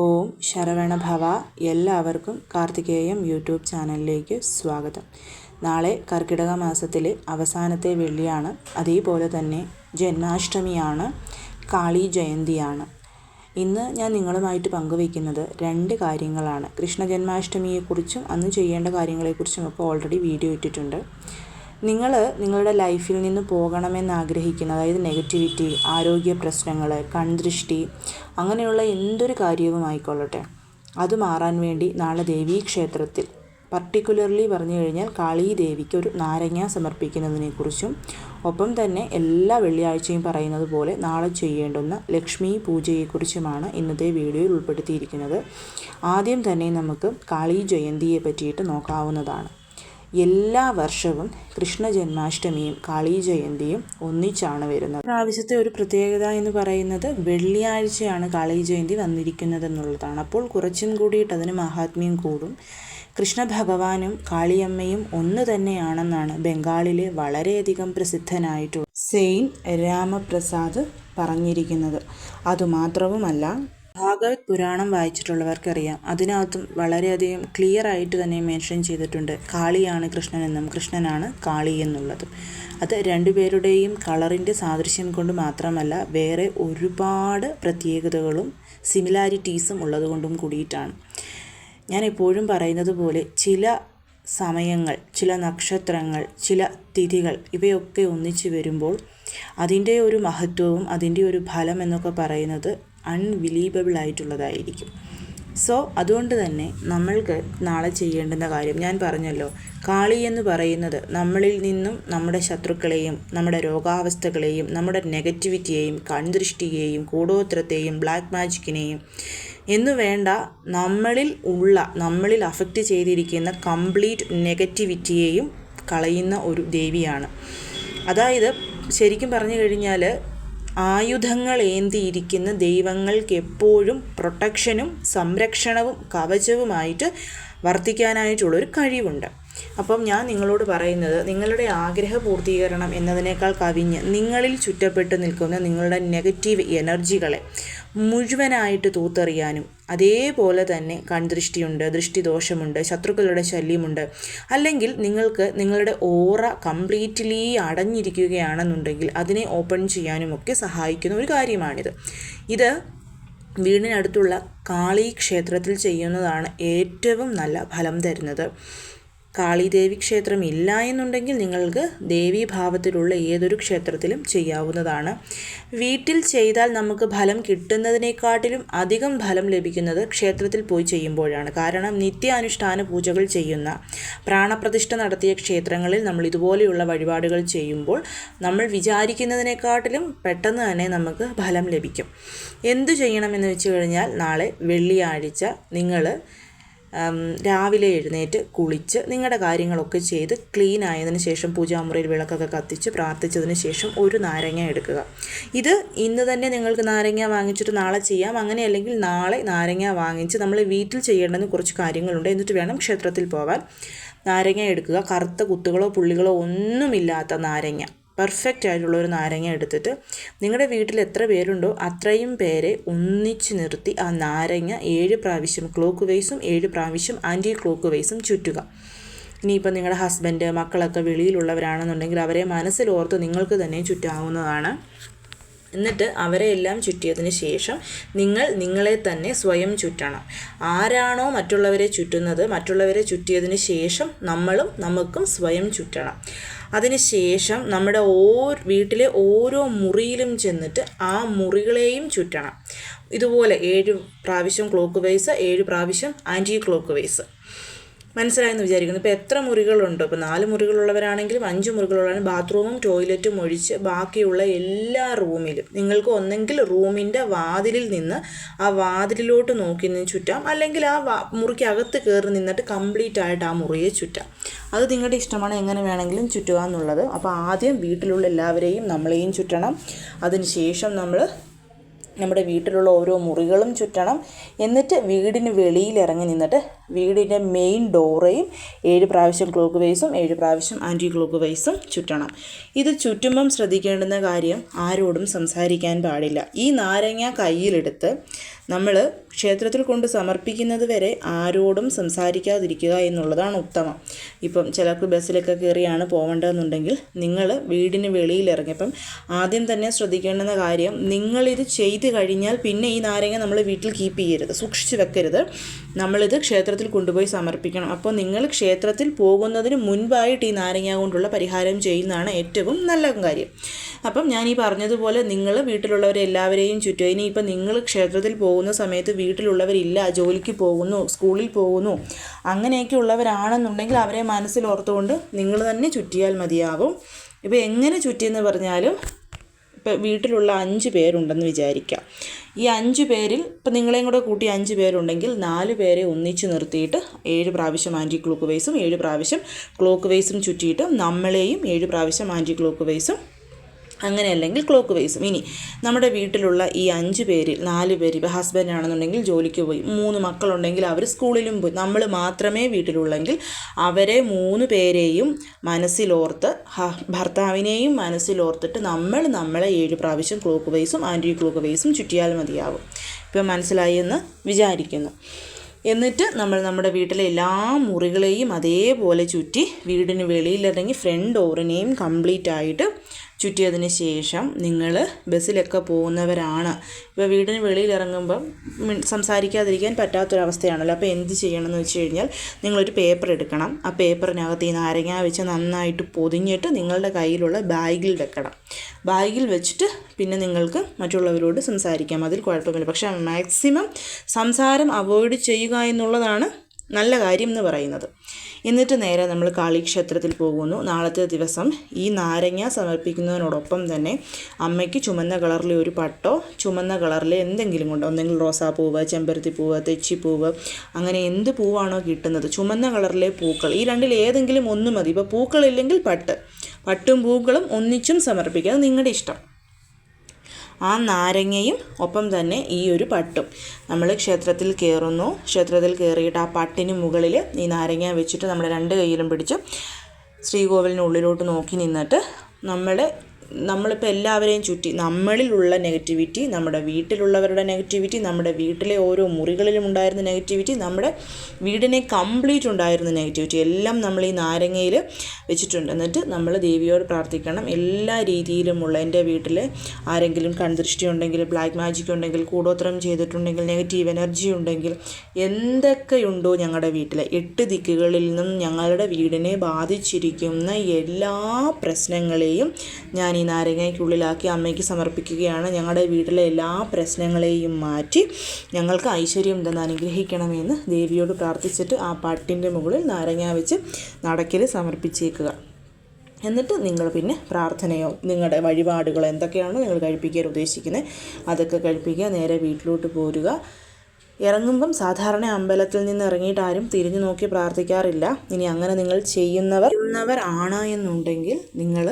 ഓം ശരവണ ഭവ എല്ലാവർക്കും കാർത്തികേയം യൂട്യൂബ് ചാനലിലേക്ക് സ്വാഗതം. നാളെ കർക്കിടക മാസത്തിലെ അവസാനത്തെ വെള്ളിയാണ്. അതേപോലെ തന്നെ ജന്മാഷ്ടമിയാണ് കാളി ജയന്തിയാണ് ഇന്ന് ഞാൻ നിങ്ങളുമായിട്ട് പങ്കുവയ്ക്കുന്നത് രണ്ട് കാര്യങ്ങളാണ്. കൃഷ്ണ ജന്മാഷ്ടമിയെക്കുറിച്ചും അന്ന് ചെയ്യേണ്ട കാര്യങ്ങളെക്കുറിച്ചും ഒക്കെ ഓൾറെഡി വീഡിയോ ഇട്ടിട്ടുണ്ട്. നിങ്ങൾ നിങ്ങളുടെ ലൈഫിൽ നിന്ന് പോകണമെന്ന് ആഗ്രഹിക്കുന്ന അതായത് നെഗറ്റിവിറ്റി ആരോഗ്യ പ്രശ്നങ്ങൾ കൺദൃഷ്ടി അങ്ങനെയുള്ള എന്തൊരു കാര്യവും ആയിക്കൊള്ളട്ടെ. അത് മാറാൻ വേണ്ടി നാളെ ദേവീ ക്ഷേത്രത്തിൽ പർട്ടിക്കുലർലി പറഞ്ഞു കഴിഞ്ഞാൽ കാളീ ദേവിക്ക് ഒരു നാരങ്ങ സമർപ്പിക്കുന്നതിനെക്കുറിച്ചും ഒപ്പം തന്നെ എല്ലാ വെള്ളിയാഴ്ചയും പറയുന്നത് പോലെ നാളെ ചെയ്യേണ്ടുന്ന ലക്ഷ്മി പൂജയെക്കുറിച്ചുമാണ് ഇന്നത്തെ വീഡിയോയിൽ ഉൾപ്പെടുത്തിയിരിക്കുന്നത്. ആദ്യം തന്നെ നമുക്ക് കാളി ജയന്തിയെ പറ്റിയിട്ട് നോക്കാവുന്നതാണ്. എല്ലാ വർഷവും കൃഷ്ണ ജന്മാഷ്ടമിയും കാളി ജയന്തിയും ഒന്നിച്ചാണ് വരുന്നത്. പ്രാവശ്യത്തെ ഒരു പ്രത്യേകത എന്ന് പറയുന്നത് വെള്ളിയാഴ്ചയാണ് കാളി ജയന്തി വന്നിരിക്കുന്നത് എന്നുള്ളതാണ് അപ്പോൾ കുറച്ചും കൂടിയിട്ട് അതിന് മഹാത്മ്യം കൂടും. കൃഷ്ണ ഭഗവാനും കാളിയമ്മയും ഒന്ന് തന്നെയാണെന്നാണ് ബംഗാളിലെ വളരെയധികം പ്രസിദ്ധനായിട്ടുള്ള സെയിൻ രാമപ്രസാദ് പറഞ്ഞിരിക്കുന്നത്. അതുമാത്രവുമല്ല ഭാഗവത് പുരാണം വായിച്ചിട്ടുള്ളവർക്കറിയാം. അതിനകത്തും വളരെയധികം ക്ലിയർ ആയിട്ട് തന്നെ മെൻഷൻ ചെയ്തിട്ടുണ്ട്. കാളിയാണ് കൃഷ്ണനെന്നും കൃഷ്ണനാണ് കാളി എന്നുള്ളതും. അത് രണ്ടുപേരുടെയും കളറിന്റെ സാദൃശ്യം കൊണ്ട് മാത്രമല്ല വേറെ ഒരുപാട് പ്രത്യേകതകളും സിമിലാരിറ്റീസും ഉള്ളതുകൊണ്ടും കൂടിയിട്ടാണ്. ഞാൻ എപ്പോഴും പറയുന്നത് പോലെ ചില സമയങ്ങൾ ചില നക്ഷത്രങ്ങൾ ചില തിഥികൾ ഇവയൊക്കെ ഒന്നിച്ചു വരുമ്പോൾ അതിന്റെ ഒരു മഹത്വവും അതിന്റെ ഒരു ഫലം എന്നൊക്കെ പറയുന്നത് അൺബിലീവബിൾ ആയിട്ടുള്ളതായിരിക്കും സോ അതുകൊണ്ട് തന്നെ നമ്മൾക്ക് നാളെ ചെയ്യേണ്ടുന്ന കാര്യം ഞാൻ പറഞ്ഞല്ലോ. കാളി എന്ന് പറയുന്നത് നമ്മളിൽ നിന്നും നമ്മുടെ ശത്രുക്കളെയും നമ്മുടെ രോഗാവസ്ഥകളെയും നമ്മുടെ നെഗറ്റിവിറ്റിയെയും കൺദൃഷ്ടിയെയും കൂടോത്രത്തെയും ബ്ലാക്ക് മാജിക്കിനെയും എന്നു വേണ്ട നമ്മളിൽ ഉള്ള നമ്മളിൽ അഫക്റ്റ് ചെയ്തിരിക്കുന്ന കംപ്ലീറ്റ് നെഗറ്റിവിറ്റിയെയും കളയുന്ന ഒരു ദേവിയാണ്. അതായത് ശരിക്കും പറഞ്ഞു കഴിഞ്ഞാൽ ആയുധങ്ങൾ ഏന്തിയിരിക്കുന്ന ദൈവങ്ങൾക്ക് എപ്പോഴും പ്രൊട്ടക്ഷനും സംരക്ഷണവും കവചവുമായിട്ട് വർത്തിക്കാനായിട്ടുള്ളൊരു കഴിവുണ്ട്. അപ്പം ഞാൻ നിങ്ങളോട് പറയുന്നത് നിങ്ങളുടെ ആഗ്രഹ പൂർത്തീകരണം എന്നതിനേക്കാൾ കവിഞ്ഞ് നിങ്ങളിൽ ചുറ്റപ്പെട്ട് നിൽക്കുന്ന നിങ്ങളുടെ നെഗറ്റീവ് എനർജികളെ മുഴുവനായിട്ട് തൂത്തെറിയാനും അതേപോലെ തന്നെ കൺദൃഷ്ടിയുണ്ട് ദൃഷ്ടിദോഷമുണ്ട് ശത്രുക്കളുടെ ശല്യമുണ്ട്. അല്ലെങ്കിൽ നിങ്ങൾക്ക് നിങ്ങളുടെ ഓറ കംപ്ലീറ്റ്ലി അടഞ്ഞിരിക്കുകയാണെന്നുണ്ടെങ്കിൽ അതിനെ ഓപ്പൺ ചെയ്യാനുമൊക്കെ സഹായിക്കുന്ന ഒരു കാര്യമാണിത്. ഇത് വീടിനടുത്തുള്ള കാളി ക്ഷേത്രത്തിൽ ചെയ്യുന്നതാണ് ഏറ്റവും നല്ല ഫലം തരുന്നത്. കാളിദേവി ക്ഷേത്രം ഇല്ല എന്നുണ്ടെങ്കിൽ നിങ്ങൾക്ക് ദേവീഭാവത്തിലുള്ള ഏതൊരു ക്ഷേത്രത്തിലും ചെയ്യാവുന്നതാണ്. വീട്ടിൽ ചെയ്താൽ നമുക്ക് ഫലം കിട്ടുന്നതിനെക്കാട്ടിലും അധികം ഫലം ലഭിക്കുന്നത് ക്ഷേത്രത്തിൽ പോയി ചെയ്യുമ്പോഴാണ്. കാരണം നിത്യാനുഷ്ഠാന പൂജകൾ ചെയ്യുന്ന പ്രാണപ്രതിഷ്ഠ നടത്തിയ ക്ഷേത്രങ്ങളിൽ നമ്മൾ ഇതുപോലെയുള്ള വഴിപാടുകൾ ചെയ്യുമ്പോൾ നമ്മൾ വിചാരിക്കുന്നതിനെക്കാട്ടിലും പെട്ടെന്ന് തന്നെ നമുക്ക് ഫലം ലഭിക്കും. എന്തു ചെയ്യണമെന്ന് വെച്ച് കഴിഞ്ഞാൽ നാളെ വെള്ളിയാഴ്ച നിങ്ങൾ രാവിലെ എഴുന്നേറ്റ് കുളിച്ച് നിങ്ങളുടെ കാര്യങ്ങളൊക്കെ ചെയ്ത് ക്ലീൻ ആയതിനു ശേഷം പൂജാമുറിയിൽ വിളക്കൊക്കെ കത്തിച്ച് പ്രാർത്ഥിച്ചതിന് ശേഷം ഒരു നാരങ്ങ എടുക്കുക. ഇത് ഇന്ന് തന്നെ നിങ്ങൾക്ക് നാരങ്ങ വാങ്ങിച്ചിട്ട് നാളെ ചെയ്യാം. അങ്ങനെ അല്ലെങ്കിൽ നാളെ നാരങ്ങ വാങ്ങിച്ച് നമ്മൾ വീട്ടിൽ ചെയ്യേണ്ടുന്ന കുറച്ച് കാര്യങ്ങളുണ്ട്. എന്നിട്ട് വേണം ക്ഷേത്രത്തിൽ പോവാൻ. നാരങ്ങ എടുക്കുക. കറുത്ത കുത്തുകളോ പുള്ളികളോ ഒന്നുമില്ലാത്ത നാരങ്ങ. പെർഫെക്റ്റ് ആയിട്ടുള്ള ഒരു നാരങ്ങ എടുത്തിട്ട് നിങ്ങളുടെ വീട്ടിൽ എത്ര പേരുണ്ടോ അത്രയും പേരെ ഒന്നിച്ച് നിർത്തി ആ നാരങ്ങ ഏഴ് പ്രാവശ്യം ക്ലോക്ക് വൈസും ഏഴ് പ്രാവശ്യം ആന്റി ക്ലോക്ക് വൈസും ചുറ്റുക. ഇനിയിപ്പോൾ നിങ്ങളുടെ ഹസ്ബൻഡ് മക്കളൊക്കെ വെളിയിലുള്ളവരാണെന്നുണ്ടെങ്കിൽ അവരെ മനസ്സിലോർത്ത് നിങ്ങൾക്ക് തന്നെ ചുറ്റാവുന്നതാണ്. എന്നിട്ട് അവരെ എല്ലാം ചുറ്റിയതിന് ശേഷം നിങ്ങൾ നിങ്ങളെ തന്നെ സ്വയം ചുറ്റണം. ആരാണോ മറ്റുള്ളവരെ ചുറ്റുന്നത് മറ്റുള്ളവരെ ചുറ്റിയതിന് ശേഷം നമ്മളും നമുക്കും സ്വയം ചുറ്റണം. അതിനുശേഷം നമ്മുടെ ഓ വീട്ടിലെ ഓരോ മുറിയിലും ചെന്നിട്ട് ആ മുറികളെയും ചുറ്റണം. ഇതുപോലെ ഏഴ് പ്രാവശ്യം ക്ലോക്ക് വൈസ് ഏഴ് പ്രാവശ്യം ആന്റി ക്ലോക്ക് വൈസ് മനസ്സിലായെന്ന് വിചാരിക്കുന്നു. ഇപ്പോൾ എത്ര മുറികളുണ്ടോ? ഇപ്പോൾ നാല് മുറികളുള്ളവരാണെങ്കിലും അഞ്ച് മുറികളുള്ളവരാണ് ബാത്റൂമും ടോയ്ലറ്റും ഒഴിച്ച് ബാക്കിയുള്ള എല്ലാ റൂമിലും. നിങ്ങൾക്ക് ഒന്നെങ്കിൽ റൂമിന്റെ വാതിലിൽ നിന്ന് ആ വാതിലിലോട്ട് നോക്കി നിന്ന് ചുറ്റാം. അല്ലെങ്കിൽ ആ മുറിക്കകത്ത് കയറി നിന്നിട്ട് കംപ്ലീറ്റ് ആയിട്ട് ആ മുറിയെ ചുറ്റാം. അത് നിങ്ങളുടെ ഇഷ്ടമാണ് എങ്ങനെ വേണമെങ്കിലും ചുറ്റുക എന്നുള്ളത്. അപ്പോൾ ആദ്യം വീട്ടിലുള്ള എല്ലാവരെയും നമ്മളെയും ചുറ്റണം. അതിന് ശേഷം നമ്മൾ നമ്മുടെ വീട്ടിലുള്ള ഓരോ മുറികളും ചുറ്റണം. എന്നിട്ട് വീടിന് വെളിയിൽ ഇറങ്ങി നിന്നിട്ട് വീടിന്റെ മെയിൻ ഡോറയും ഏഴ് പ്രാവശ്യം ക്ലോക്ക് വൈസും ഏഴ് പ്രാവശ്യം ആന്റി ക്ലോക്ക് വൈസും ചുറ്റണം. ഇത് ചുറ്റുമ്പം ശ്രദ്ധിക്കേണ്ടുന്ന കാര്യം ആരോടും സംസാരിക്കാൻ പാടില്ല. ഈ നാരങ്ങ കയ്യിലെടുത്ത് നമ്മൾ ക്ഷേത്രത്തിൽ കൊണ്ട് സമർപ്പിക്കുന്നത് വരെ ആരോടും സംസാരിക്കാതിരിക്കുക എന്നുള്ളതാണ് ഉത്തമം. ഇപ്പം ചിലർക്ക് ബസ്സിലൊക്കെ കയറിയാണ് പോകേണ്ടതെന്നുണ്ടെങ്കിൽ നിങ്ങൾ വീടിന് വെളിയിൽ ഇറങ്ങിയപ്പം ആദ്യം തന്നെ ശ്രദ്ധിക്കേണ്ടുന്ന കാര്യം നിങ്ങളിത് ചെയ്ത് കഴിഞ്ഞാൽ പിന്നെ ഈ നാരങ്ങ നമ്മൾ വീട്ടിൽ കീപ്പ് ചെയ്യരുത് സൂക്ഷിച്ച് വെക്കരുത്. നമ്മളിത് ക്ഷേത്രത്തിൽ കൊണ്ടുപോയി സമർപ്പിക്കണം. അപ്പോൾ നിങ്ങൾ ക്ഷേത്രത്തിൽ പോകുന്നതിന് മുൻപായിട്ട് ഈ നാരങ്ങ കൊണ്ടുള്ള പരിഹാരം ചെയ്യുന്നതാണ് ഏറ്റവും നല്ല കാര്യം. അപ്പം ഞാൻ ഈ പറഞ്ഞതുപോലെ നിങ്ങൾ വീട്ടിലുള്ളവരെ എല്ലാവരെയും ചുറ്റും ഇനി ഇപ്പം നിങ്ങൾ ക്ഷേത്രത്തിൽ പോകുന്ന സമയത്ത് വീട്ടിലുള്ളവരില്ല ജോലിക്ക് പോകുന്നു സ്കൂളിൽ പോകുന്നു അങ്ങനെയൊക്കെ ഉള്ളവരാണെന്നുണ്ടെങ്കിൽ അവരെ മനസ്സിൽ ഓർത്തുകൊണ്ട് നിങ്ങൾ തന്നെ ചുറ്റിയാൽ മതിയാകും ഇപ്പോൾ എങ്ങനെ ചുറ്റിയെന്ന് പറഞ്ഞാലും ഇപ്പം വീട്ടിലുള്ള അഞ്ച് പേരുണ്ടെന്ന് വിചാരിക്കാം. ഈ അഞ്ച് പേരിൽ ഇപ്പം നിങ്ങളെയും കൂടെ കൂട്ടി അഞ്ച് പേരുണ്ടെങ്കിൽ നാല് പേരെ ഒന്നിച്ച് നിർത്തിയിട്ട് ഏഴ് പ്രാവശ്യം ആന്റി ക്ലോക്ക് വൈസും ഏഴ് പ്രാവശ്യം ക്ലോക്ക് വൈസും ചുറ്റിയിട്ട് നമ്മളെയും ഏഴ് പ്രാവശ്യം ആന്റി ക്ലോക്ക് വൈസും അങ്ങനെ അല്ലെങ്കിൽ ക്ലോക്ക് വൈസും ഇനി നമ്മുടെ വീട്ടിലുള്ള ഈ അഞ്ച് പേരിൽ നാല് പേര് ഇപ്പോൾ ഹസ്ബൻഡ് ആണെന്നുണ്ടെങ്കിൽ ജോലിക്ക് പോയി മൂന്ന് മക്കളുണ്ടെങ്കിൽ അവർ സ്കൂളിലും പോയി. നമ്മൾ മാത്രമേ വീട്ടിലുള്ളെങ്കിൽ അവരെ മൂന്ന് പേരെയും മനസ്സിലോർത്ത് ഭർത്താവിനെയും മനസ്സിലോർത്തിട്ട് നമ്മൾ നമ്മളെ ഏഴ് പ്രാവശ്യം ക്ലോക്ക് വൈസും ആന്റി ക്ലോക്ക് വൈസും ചുറ്റിയാൽ മതിയാവും. ഇപ്പം മനസ്സിലായി എന്ന് വിചാരിക്കുന്നു. എന്നിട്ട് നമ്മൾ നമ്മുടെ വീട്ടിലെ എല്ലാ മുറികളെയും അതേപോലെ ചുറ്റി വീടിന് വെളിയിലിറങ്ങി ഫ്രണ്ട് ഡോറിനെയും കംപ്ലീറ്റ് ആയിട്ട് ചുറ്റിയതിന് ശേഷം നിങ്ങൾ ബസ്സിലൊക്കെ പോകുന്നവരാണ്. ഇപ്പോൾ വീടിന് വെളിയിൽ ഇറങ്ങുമ്പം സംസാരിക്കാതിരിക്കാൻ പറ്റാത്തൊരവസ്ഥയാണല്ലോ. അപ്പോൾ എന്ത് ചെയ്യണമെന്ന് വെച്ച് കഴിഞ്ഞാൽ നിങ്ങളൊരു പേപ്പർ എടുക്കണം. ആ പേപ്പറിനകത്ത് ഈ നാരങ്ങ വെച്ച് നന്നായിട്ട് പൊതിഞ്ഞിട്ട് നിങ്ങളുടെ കയ്യിലുള്ള ബാഗിൽ വെക്കണം. ബാഗിൽ വെച്ചിട്ട് പിന്നെ നിങ്ങൾക്ക് മറ്റുള്ളവരോട് സംസാരിക്കാം. അതിൽ കുഴപ്പമില്ല പക്ഷേ മാക്സിമം സംസാരം അവോയ്ഡ് ചെയ്യുക എന്നുള്ളതാണ് നല്ല കാര്യം എന്ന് പറയുന്നത്. എന്നിട്ട് നേരെ നമ്മൾ കാളിക്ഷേത്രത്തിൽ പോകുന്നു. നാളത്തെ ദിവസം ഈ നാരങ്ങ സമർപ്പിക്കുന്നതിനോടൊപ്പം തന്നെ അമ്മയ്ക്ക് ചുമന്ന കളറിലെ ഒരു പട്ടോ ചുമന്ന കളറിലെ എന്തെങ്കിലും കൊണ്ട് ഒന്നെങ്കിൽ റോസാപ്പൂവ് ചെമ്പരത്തിപ്പൂവ് തെച്ചിപ്പൂവ് അങ്ങനെ എന്ത് പൂവാണോ കിട്ടുന്നത്? ചുമന്ന കളറിലെ പൂക്കൾ. ഈ രണ്ടിൽ ഏതെങ്കിലും ഒന്ന് മതി. ഇപ്പോൾ പൂക്കളില്ലെങ്കിൽ പട്ട്. പട്ടും പൂക്കളും ഒന്നിച്ചും സമർപ്പിക്കുക. നിങ്ങളുടെ ഇഷ്ടം. ആ നാരങ്ങയും ഒപ്പം തന്നെ ഈ ഒരു പട്ടും. നമ്മൾ ക്ഷേത്രത്തിൽ കയറുന്നു ക്ഷേത്രത്തിൽ കയറിയിട്ട് ആ പട്ടിന് മുകളിൽ ഈ നാരങ്ങ വെച്ചിട്ട് നമ്മൾ രണ്ട് കൈയിലും പിടിച്ച് ശ്രീകോവിലിനുള്ളിലോട്ട് നോക്കി നിന്നിട്ട് നമ്മുടെ നമ്മളിപ്പോൾ എല്ലാവരെയും ചുറ്റി നമ്മളിലുള്ള നെഗറ്റിവിറ്റി നമ്മുടെ വീട്ടിലുള്ളവരുടെ നെഗറ്റിവിറ്റി നമ്മുടെ വീട്ടിലെ ഓരോ മുറികളിലും ഉണ്ടായിരുന്ന നെഗറ്റിവിറ്റി നമ്മുടെ വീടിനെ കംപ്ലീറ്റ് ഉണ്ടായിരുന്ന നെഗറ്റിവിറ്റി എല്ലാം നമ്മൾ ഈ നാരങ്ങയിൽ വെച്ചിട്ടുണ്ട്. എന്നിട്ട് നമ്മൾ ദേവിയോട് പ്രാർത്ഥിക്കണം. എല്ലാ രീതിയിലുമുള്ള എന്റെ വീട്ടിൽ ആരെങ്കിലും കൺദൃഷ്ടി ഉണ്ടെങ്കിൽ ബ്ലാക്ക് മാജിക് ഉണ്ടെങ്കിൽ കൂടോത്രം ചെയ്തിട്ടുണ്ടെങ്കിൽ നെഗറ്റീവ് എനർജി ഉണ്ടെങ്കിൽ എന്തൊക്കെയുണ്ടോ ഞങ്ങളുടെ വീട്ടിൽ എട്ട് ദിക്കുകളിൽ നിന്നും ഞങ്ങളുടെ വീടിനെ ബാധിച്ചിരിക്കുന്ന എല്ലാ പ്രശ്നങ്ങളെയും ഞാൻ ഈ നാരങ്ങയ്ക്കുള്ളിലാക്കി അമ്മയ്ക്ക് സമർപ്പിക്കുകയാണ്. ഞങ്ങളുടെ വീട്ടിലെ എല്ലാ പ്രശ്നങ്ങളെയും മാറ്റി ഞങ്ങൾക്ക് ഐശ്വര്യം എന്തെന്ന് അനുഗ്രഹിക്കണമെന്ന് ദേവിയോട് പ്രാർത്ഥിച്ചിട്ട് ആ പാട്ടിന്റെ മുകളിൽ നാരങ്ങ വെച്ച് നടക്കിൽ സമർപ്പിച്ചേക്കുക. എന്നിട്ട് നിങ്ങൾ പിന്നെ പ്രാർത്ഥനയോ നിങ്ങളുടെ വഴിപാടുകളോ എന്തൊക്കെയാണോ നിങ്ങൾ കഴിപ്പിക്കാൻ ഉദ്ദേശിക്കുന്നത് അതൊക്കെ കഴിപ്പിക്കുക നേരെ വീട്ടിലോട്ട് പോരുക. ഇറങ്ങുമ്പം സാധാരണ അമ്പലത്തിൽ നിന്ന് ഇറങ്ങിയിട്ട് ആരും തിരിഞ്ഞു നോക്കി പ്രാർത്ഥിക്കാറില്ല. ഇനി അങ്ങനെ നിങ്ങൾ ചെയ്യുന്നവർ ആണ് എന്നുണ്ടെങ്കിൽ നിങ്ങൾ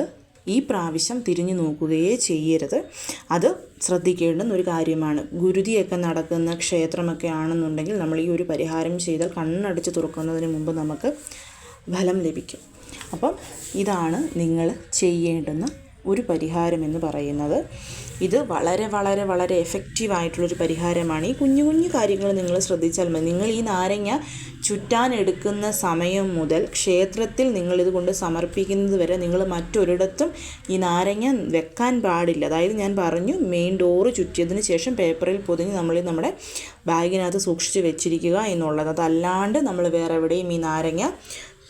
ഈ പ്രാവശ്യം തിരിഞ്ഞു നോക്കുകയേ ചെയ്യരുത്. അത് ശ്രദ്ധിക്കേണ്ടുന്ന ഒരു കാര്യമാണ്. ഗുരുതിയൊക്കെ നടക്കുന്ന ക്ഷേത്രമൊക്കെ ആണെന്നുണ്ടെങ്കിൽ നമ്മൾ ഈ ഒരു പരിഹാരം ചെയ്താൽ കണ്ണടച്ച് തുറക്കുന്നതിന് മുമ്പ് നമുക്ക് ഫലം ലഭിക്കും. അപ്പം ഇതാണ് നിങ്ങൾ ചെയ്യേണ്ടുന്ന ഒരു പരിഹാരം എന്ന് പറയുന്നത്. ഇത് വളരെ വളരെ വളരെ എഫക്റ്റീവ് ആയിട്ടുള്ളൊരു പരിഹാരമാണ്. ഈ കുഞ്ഞു കുഞ്ഞു കാര്യങ്ങൾ നിങ്ങൾ ശ്രദ്ധിച്ചാൽ മതി. നിങ്ങൾ ഈ നാരങ്ങ ചുറ്റാനെടുക്കുന്ന സമയം മുതൽ ക്ഷേത്രത്തിൽ നിങ്ങളിത് കൊണ്ട് സമർപ്പിക്കുന്നത് വരെ നിങ്ങൾ മറ്റൊരിടത്തും ഈ നാരങ്ങ വെക്കാൻ പാടില്ല. അതായത് ഞാൻ പറഞ്ഞു മെയിൻ ഡോറ് ചുറ്റിയതിന് ശേഷം പേപ്പറിൽ പൊതിഞ്ഞ് നമ്മൾ നമ്മുടെ ബാഗിനകത്ത് സൂക്ഷിച്ച് വെച്ചിരിക്കുക എന്നുള്ളത്. അതല്ലാണ്ട് നമ്മൾ വേറെ എവിടെയും ഈ നാരങ്ങ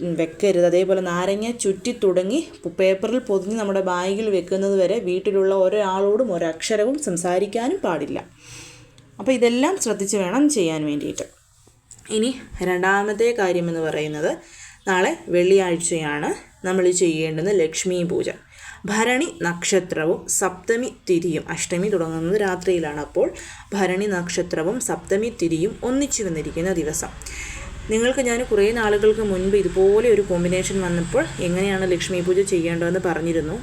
വെക്കരുത്. അതേപോലെ നാരങ്ങ ചുറ്റി തുടങ്ങി പേപ്പറിൽ പൊതിഞ്ഞ് നമ്മുടെ ബാഗിൽ വെക്കുന്നത് വരെ വീട്ടിലുള്ള ഒരാളോടും ഒരക്ഷരവും സംസാരിക്കാനും പാടില്ല. അപ്പോൾ ഇതെല്ലാം ശ്രദ്ധിച്ച് വേണം ചെയ്യാൻ വേണ്ടിയിട്ട്. ഇനി രണ്ടാമത്തെ കാര്യമെന്ന് പറയുന്നത് നാളെ വെള്ളിയാഴ്ചയാണ് നമ്മൾ ചെയ്യേണ്ടുന്ന ലക്ഷ്മി പൂജ. ഭരണി നക്ഷത്രവും സപ്തമി തിരിയും അഷ്ടമി തുടങ്ങുന്നത് രാത്രിയിലാണ് അപ്പോൾ ഭരണി നക്ഷത്രവും സപ്തമി തിരിയും ഒന്നിച്ചു വന്നിരിക്കുന്ന ദിവസം. നിങ്ങൾക്ക് ഞാൻ കുറേ നാളുകൾക്ക് മുൻപ് ഇതുപോലെ ഒരു കോമ്പിനേഷൻ വന്നപ്പോൾ എങ്ങനെയാണ് ലക്ഷ്മി പൂജ ചെയ്യേണ്ടതെന്ന് പറഞ്ഞിരുന്നു.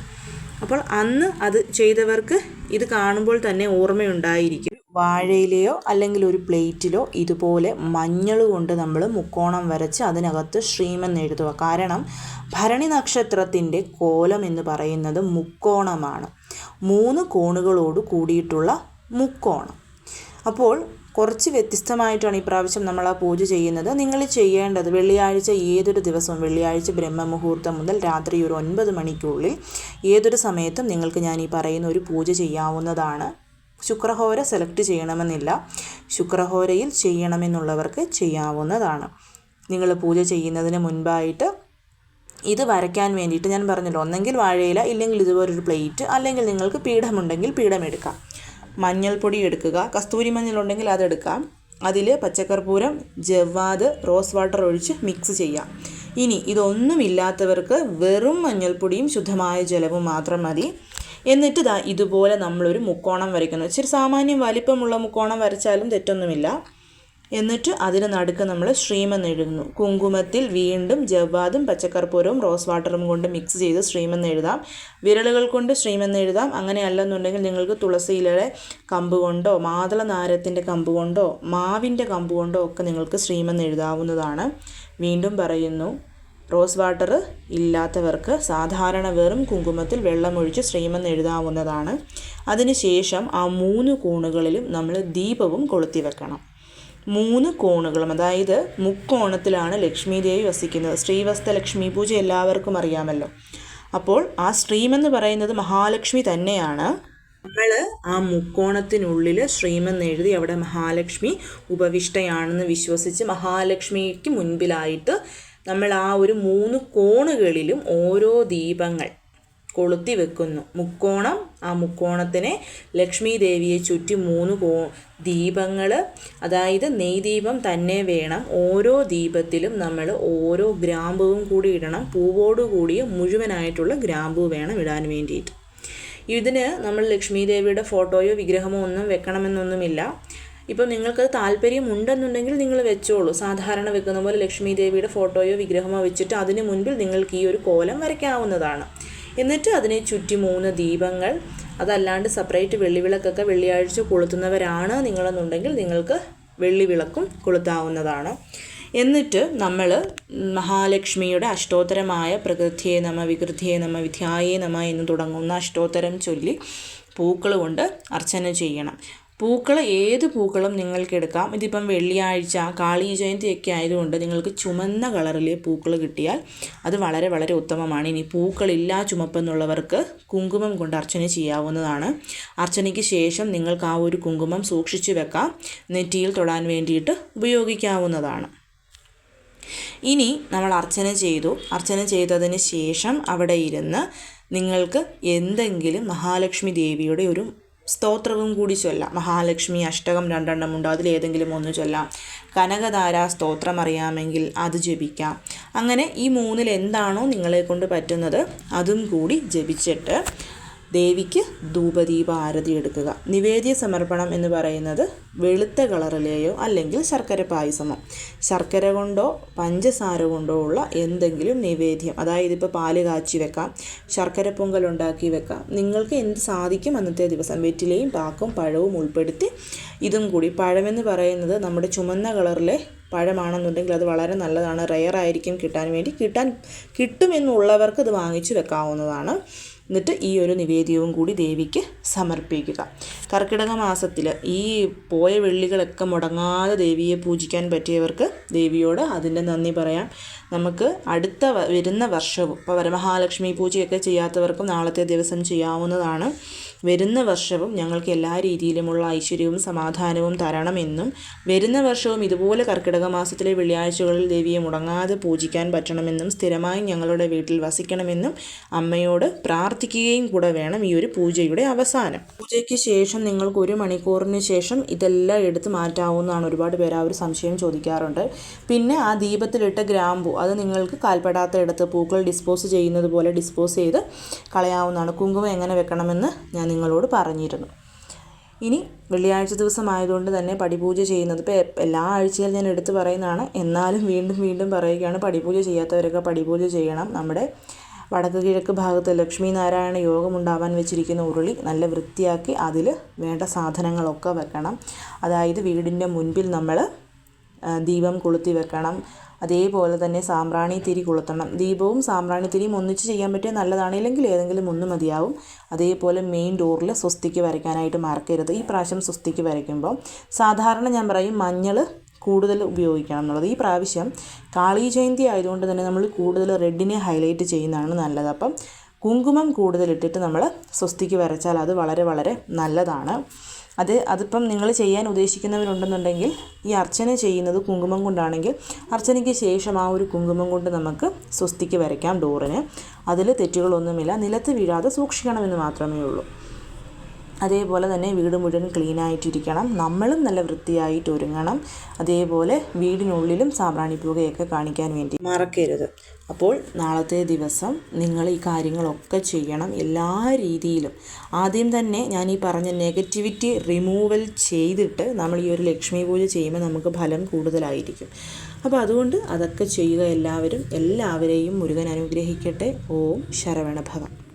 അപ്പോൾ അന്ന് അത് ചെയ്തവർക്ക് ഇത് കാണുമ്പോൾ തന്നെ ഓർമ്മയുണ്ടായിരിക്കും. വാഴയിലെയോ അല്ലെങ്കിൽ ഒരു പ്ലേറ്റിലോ ഇതുപോലെ മഞ്ഞൾ കൊണ്ട് നമ്മൾ മുക്കോണം വരച്ച് അതിനകത്ത് ശ്രീമെന്ന് എഴുതുക. കാരണം ഭരണി നക്ഷത്രത്തിന്റെ കോലം എന്ന് പറയുന്നത് മുക്കോണമാണ്. മൂന്ന് കോണുകളോട് കൂടിയിട്ടുള്ള മുക്കോണം. അപ്പോൾ കുറച്ച് വ്യത്യസ്തമായിട്ടാണ് ഈ പ്രാവശ്യം നമ്മൾ ആ പൂജ ചെയ്യുന്നത്. നിങ്ങൾ ചെയ്യേണ്ടത് വെള്ളിയാഴ്ച ഏതൊരു ദിവസവും വെള്ളിയാഴ്ച ബ്രഹ്മമുഹൂർത്തം മുതൽ രാത്രി ഒരു ഒൻപത് മണിക്കുള്ളിൽ ഏതൊരു സമയത്തും നിങ്ങൾക്ക് ഞാൻ ഈ പറയുന്ന ഒരു പൂജ ചെയ്യാവുന്നതാണ്. ശുക്രഹോര സെലക്ട് ചെയ്യണമെന്നില്ല. ശുക്രഹോരയിൽ ചെയ്യണമെന്നുള്ളവർക്ക് ചെയ്യാവുന്നതാണ്. നിങ്ങൾ പൂജ ചെയ്യുന്നതിന് മുൻപായിട്ട് ഇത് വരയ്ക്കാൻ വേണ്ടിയിട്ട് ഞാൻ പറഞ്ഞല്ലോ ഒന്നെങ്കിൽ വാഴയില ഇല്ലെങ്കിൽ ഇതുപോലൊരു പ്ലേറ്റ് അല്ലെങ്കിൽ നിങ്ങൾക്ക് പീഠമുണ്ടെങ്കിൽ പീഠം എടുക്കാം മഞ്ഞൾപ്പൊടി എടുക്കുക. കസ്തൂരി മഞ്ഞളുണ്ടെങ്കിൽ അതെടുക്കാം അതിൽ പച്ചക്കർപ്പൂരം ജവ്വാത് റോസ് വാട്ടർ ഒഴിച്ച് മിക്സ് ചെയ്യാം. ഇനി ഇതൊന്നുമില്ലാത്തവർക്ക് വെറും മഞ്ഞൾപ്പൊടിയും ശുദ്ധമായ ജലവും മാത്രം മതി. എന്നിട്ട് ദാ ഇതുപോലെ നമ്മളൊരു മുക്കോണം വരയ്ക്കുന്നു. ഇച്ചിരി സാമാന്യം വലിപ്പമുള്ള മുക്കോണം വരച്ചാലും തെറ്റൊന്നുമില്ല. എന്നിട്ട് അതിന് നടുക്ക് നമ്മൾ ശ്രീമെന്ന് എഴുതുന്നു. കുങ്കുമത്തിൽ വീണ്ടും ജവ്വാദും പച്ചക്കർപ്പൂരവും റോസ് വാട്ടറും കൊണ്ട് മിക്സ് ചെയ്ത് ശ്രീമെന്ന് എഴുതാം. വിരലുകൾ കൊണ്ട് ശ്രീമെന്ന് എഴുതാം. അങ്ങനെ അല്ലെന്നുണ്ടെങ്കിൽ നിങ്ങൾക്ക് തുളസിയിലെ കമ്പ് കൊണ്ടോ മാതള നാരത്തിന്റെ കമ്പ് കൊണ്ടോ മാവിന്റെ കമ്പ് കൊണ്ടോ ഒക്കെ നിങ്ങൾക്ക് ശ്രീമെന്ന് എഴുതാവുന്നതാണ്. വീണ്ടും പറയുന്നു റോസ് വാട്ടർ ഇല്ലാത്തവർക്ക് സാധാരണ വെറും കുങ്കുമത്തിൽ വെള്ളമൊഴിച്ച് ശ്രീമെന്ന് എഴുതാവുന്നതാണ്. അതിനുശേഷം ആ മൂന്ന് കൂണുകളിലും നമ്മൾ ദീപവും കൊളുത്തി വെക്കണം. മൂന്ന് കോണുകളും അതായത് മുക്കോണത്തിലാണ് ലക്ഷ്മി ദേവി വസിക്കുന്നത്. ശ്രീവസ്ത ലക്ഷ്മി പൂജ എല്ലാവർക്കും അറിയാമല്ലോ. അപ്പോൾ ആ ശ്രീമെന്ന് പറയുന്നത് മഹാലക്ഷ്മി തന്നെയാണ്. നമ്മൾ ആ മുക്കോണത്തിനുള്ളിൽ ശ്രീമെന്ന് എഴുതി അവിടെ മഹാലക്ഷ്മി ഉപവിഷ്ടയാണെന്ന് വിശ്വസിച്ച് മഹാലക്ഷ്മിക്ക് മുൻപിലായിട്ട് നമ്മൾ ആ ഒരു മൂന്ന് കോണുകളിലും ഓരോ ദീപങ്ങൾ കൊളുത്തി വെക്കുന്നു. മുക്കോണം ആ മുക്കോണത്തിനെ ലക്ഷ്മി ദേവിയെ ചുറ്റി മൂന്ന് കോ ദീപങ്ങൾ അതായത് നെയ്ദീപം തന്നെ വേണം. ഓരോ ദീപത്തിലും നമ്മൾ ഓരോ ഗ്രാമ്പുവും കൂടി ഇടണം. പൂവോട് കൂടിയ മുഴുവനായിട്ടുള്ള ഗ്രാമ്പു വേണം ഇടാൻ വേണ്ടിയിട്ട്. ഇതിന് നമ്മൾ ലക്ഷ്മി ദേവിയുടെ ഫോട്ടോയോ വിഗ്രഹമോ ഒന്നും വെക്കണമെന്നൊന്നുമില്ല. ഇപ്പം നിങ്ങൾക്കത് താല്പര്യം ഉണ്ടെന്നുണ്ടെങ്കിൽ നിങ്ങൾ വെച്ചോളൂ. സാധാരണ വെക്കുന്ന പോലെ ലക്ഷ്മി ദേവിയുടെ ഫോട്ടോയോ വിഗ്രഹമോ വെച്ചിട്ട് അതിന് മുൻപിൽ നിങ്ങൾക്ക് ഈ ഒരു കോലം വരയ്ക്കാവുന്നതാണ്. എന്നിട്ട് അതിനെ ചുറ്റി മൂന്ന് ദീപങ്ങൾ അതല്ലാണ്ട് സെപ്പറേറ്റ് വെള്ളിവിളക്കൊക്കെ വെള്ളിയാഴ്ച കൊളുത്തുന്നവരാണ് നിങ്ങളെന്നുണ്ടെങ്കിൽ നിങ്ങൾക്ക് വെള്ളിവിളക്കും കൊളുത്താവുന്നതാണ്. എന്നിട്ട് നമ്മൾ മഹാലക്ഷ്മിയുടെ അഷ്ടോത്തരമായ പ്രകൃതിയെ നമ വികൃതിയെ നമ വിധ്യായേ നമ എന്ന് തുടങ്ങുന്ന അഷ്ടോത്തരം ചൊല്ലി പൂക്കൾ കൊണ്ട് അർച്ചന ചെയ്യണം. പൂക്കൾ ഏത് പൂക്കളും നിങ്ങൾക്ക് എടുക്കാം. ഇതിപ്പം വെള്ളിയാഴ്ച കാളി ജയന്തിയൊക്കെ ആയതുകൊണ്ട് നിങ്ങൾക്ക് ചുമന്ന കളറിലെ പൂക്കൾ കിട്ടിയാൽ അത് വളരെ വളരെ ഉത്തമമാണ്. ഇനി പൂക്കളില്ല ചുമപ്പെന്നുള്ളവർക്ക് കുങ്കുമം കൊണ്ട് അർച്ചന ചെയ്യാവുന്നതാണ്. അർച്ചനയ്ക്ക് ശേഷം നിങ്ങൾക്ക് ആ ഒരു കുങ്കുമം സൂക്ഷിച്ചു വെക്കാം. നെറ്റിയിൽ തൊടാൻ വേണ്ടിയിട്ട് ഉപയോഗിക്കാവുന്നതാണ്. ഇനി നമ്മൾ അർച്ചന ചെയ്തു. അർച്ചന ചെയ്തതിന് ശേഷം അവിടെ ഇരുന്ന് നിങ്ങൾക്ക് എന്തെങ്കിലും മഹാലക്ഷ്മി ദേവിയുടെ ഒരു സ്തോത്രവും കൂടി ചൊല്ലാം. മഹാലക്ഷ്മി അഷ്ടകം രണ്ടെണ്ണം ഉണ്ടോ. അതിലേതെങ്കിലും ഒന്ന് ചൊല്ലാം. കനകധാര സ്തോത്രം അറിയാമെങ്കിൽ അത് ജപിക്കാം. അങ്ങനെ ഈ മൂന്നിൽ എന്താണോ നിങ്ങളെ കൊണ്ട് പറ്റുന്നത് അതും കൂടി ജപിച്ചിട്ട് ദേവിക്ക് ധൂപദീപ ആരതി എടുക്കുക നിവേദ്യ സമർപ്പണം എന്ന് പറയുന്നത് വെളുത്ത കളറിലെയോ അല്ലെങ്കിൽ ശർക്കര പായസമോ. ശർക്കര കൊണ്ടോ പഞ്ചസാര കൊണ്ടോ ഉള്ള എന്തെങ്കിലും നിവേദ്യം. അതായത് ഇപ്പോൾ പാൽ കാച്ചി വെക്കാം ശർക്കര പൊങ്കൽ ഉണ്ടാക്കി വെക്കാം. നിങ്ങൾക്ക് എന്ത് സാധിക്കും അന്നത്തെ ദിവസം? വെറ്റിലയും പാക്കും പഴവും ഉൾപ്പെടുത്തി ഇതും കൂടി. പഴമെന്ന് പറയുന്നത് നമ്മുടെ ചുമന്ന കളറിലെ പഴമാണെന്നുണ്ടെങ്കിൽ അത് വളരെ നല്ലതാണ്. റെയർ ആയിരിക്കും കിട്ടാൻ വേണ്ടി. കിട്ടാൻ കിട്ടുമെന്നുള്ളവർക്ക് ഇത് വാങ്ങിച്ചു വെക്കാവുന്നതാണ്. എന്നിട്ട് ഈ ഒരു നിവേദ്യവും കൂടി ദേവിക്ക് സമർപ്പിക്കുക. കർക്കിടക മാസത്തിൽ ഈ പോയ വെള്ളികളൊക്കെ മുടങ്ങാതെ ദേവിയെ പൂജിക്കാൻ പറ്റിയവർക്ക് ദേവിയോട് അതിന്റെ നന്ദി പറയാം. നമുക്ക് അടുത്ത വരുന്ന വർഷവും ഇപ്പോൾ വരമഹാലക്ഷ്മി പൂജയൊക്കെ ചെയ്യാത്തവർക്കും നാളത്തെ ദിവസം ചെയ്യാവുന്നതാണ്. വരുന്ന വർഷവും ഞങ്ങൾക്ക് എല്ലാ രീതിയിലുമുള്ള ഐശ്വര്യവും സമാധാനവും തരണമെന്നും വരുന്ന വർഷവും ഇതുപോലെ കർക്കിടക മാസത്തിലെ വെള്ളിയാഴ്ചകളിൽ ദേവിയെ മുടങ്ങാതെ പൂജിക്കാൻ പറ്റണമെന്നും സ്ഥിരമായി ഞങ്ങളുടെ വീട്ടിൽ വസിക്കണമെന്നും അമ്മയോട് പ്രാർത്ഥിക്കുകയും കൂടെ വേണം ഈ ഒരു പൂജയുടെ അവസാനം. പൂജയ്ക്ക് ശേഷം നിങ്ങൾക്ക് ഒരു മണിക്കൂറിന് ശേഷം ഇതെല്ലാം എടുത്ത് മാറ്റാവുന്നതാണ് ഒരുപാട് പേര് ആ ഒരു സംശയം ചോദിക്കാറുണ്ട്. പിന്നെ ആ ദീപത്തിലിട്ട ഗ്രാമ്പു അത് നിങ്ങൾക്ക് കാൽപ്പെടാത്ത ഇടത്ത് പൂക്കൾ ഡിസ്പോസ് ചെയ്യുന്നത് പോലെ ഡിസ്പോസ് ചെയ്ത് കളയാവുന്നതാണ്. കുങ്കുമം എങ്ങനെ വെക്കണമെന്ന് ഞാൻ നിങ്ങളോട് പറഞ്ഞിരുന്നു. ഇനി വെള്ളിയാഴ്ച ദിവസമായതുകൊണ്ട് തന്നെ പടിപൂജ ചെയ്യുന്നത് ഇപ്പോൾ എല്ലാ ആഴ്ചയിലും ഞാൻ എടുത്തു പറയുന്നതാണ്. എന്നാലും വീണ്ടും വീണ്ടും പറയുകയാണ് പടിപൂജ ചെയ്യാത്തവരൊക്കെ പടിപൂജ ചെയ്യണം. നമ്മുടെ വടക്ക് കിഴക്ക് ഭാഗത്ത് ലക്ഷ്മി നാരായണ യോഗം ഉണ്ടാവാൻ വെച്ചിരിക്കുന്ന ഉരുളി നല്ല വൃത്തിയാക്കി അതിൽ വേണ്ട സാധനങ്ങളൊക്കെ വെക്കണം. അതായത് വീടിന്റെ മുൻപിൽ നമ്മൾ ദീപം കൊളുത്തി വെക്കണം. അതേപോലെ തന്നെ സാമ്പ്രാണി തിരി കൊളുത്തണം. ദീപവും സാമ്പ്രാണി തിരിയും ഒന്നിച്ച് ചെയ്യാൻ പറ്റിയ നല്ലതാണ്. ഇല്ലെങ്കിൽ ഏതെങ്കിലും ഒന്ന് മതിയാവും. അതേപോലെ മെയിൻ ഡോറിൽ സ്വസ്തിക്ക് വരയ്ക്കാനായിട്ട് മറക്കരുത്. ഈ പ്രാവശ്യം സ്വസ്തിക്ക് വരയ്ക്കുമ്പോൾ സാധാരണ ഞാൻ പറയും മഞ്ഞൾ കൂടുതൽ ഉപയോഗിക്കണം എന്നുള്ളത്. ഈ പ്രാവശ്യം കാളി ജയന്തി ആയതുകൊണ്ട് തന്നെ നമ്മൾ കൂടുതൽ റെഡിനെ ഹൈലൈറ്റ് ചെയ്യുന്നതാണ് നല്ലത്. അപ്പം കുങ്കുമം കൂടുതൽ ഇട്ടിട്ട് നമ്മൾ സ്വസ്തിക്ക് വരച്ചാൽ അത് വളരെ വളരെ നല്ലതാണ്. അത് അതിപ്പം നിങ്ങൾ ചെയ്യാൻ ഉദ്ദേശിക്കുന്നവരുണ്ടെന്നുണ്ടെങ്കിൽ ഈ അർച്ചന ചെയ്യുന്നത് കുങ്കുമം കൊണ്ടാണെങ്കിൽ അർച്ചനയ്ക്ക് ശേഷം ആ ഒരു കുങ്കുമം കൊണ്ട് നമുക്ക് സ്വസ്തിക്ക് വരയ്ക്കാം ഡോറിന്. അതിൽ തെറ്റുകളൊന്നുമില്ല. നിലത്ത് വീഴാതെ സൂക്ഷിക്കണമെന്ന് മാത്രമേ ഉള്ളൂ. അതേപോലെ തന്നെ വീട് മുഴുവൻ ക്ലീൻ ആയിട്ടിരിക്കണം നമ്മളും നല്ല വൃത്തിയായിട്ട് ഒരുങ്ങണം. അതേപോലെ വീടിനുള്ളിലും സാമ്പ്രാണിപ്പുകയൊക്കെ കാണിക്കാൻ വേണ്ടി മറക്കരുത്. അപ്പോൾ നാളത്തെ ദിവസം നിങ്ങൾ ഈ കാര്യങ്ങളൊക്കെ ചെയ്യണം. എല്ലാ രീതിയിലും. ആദ്യം തന്നെ ഞാൻ ഈ പറഞ്ഞ നെഗറ്റിവിറ്റി റിമൂവൽ ചെയ്തിട്ട് നമ്മൾ ഈ ഒരു ലക്ഷ്മി പൂജ ചെയ്യുമ്പോൾ നമുക്ക് ഫലം കൂടുതലായിരിക്കും. അപ്പോൾ അതുകൊണ്ട് അതൊക്കെ ചെയ്യുക എല്ലാവരും. എല്ലാവരെയും മുരുകൻ അനുഗ്രഹിക്കട്ടെ. ഓം ശരവണഭവ.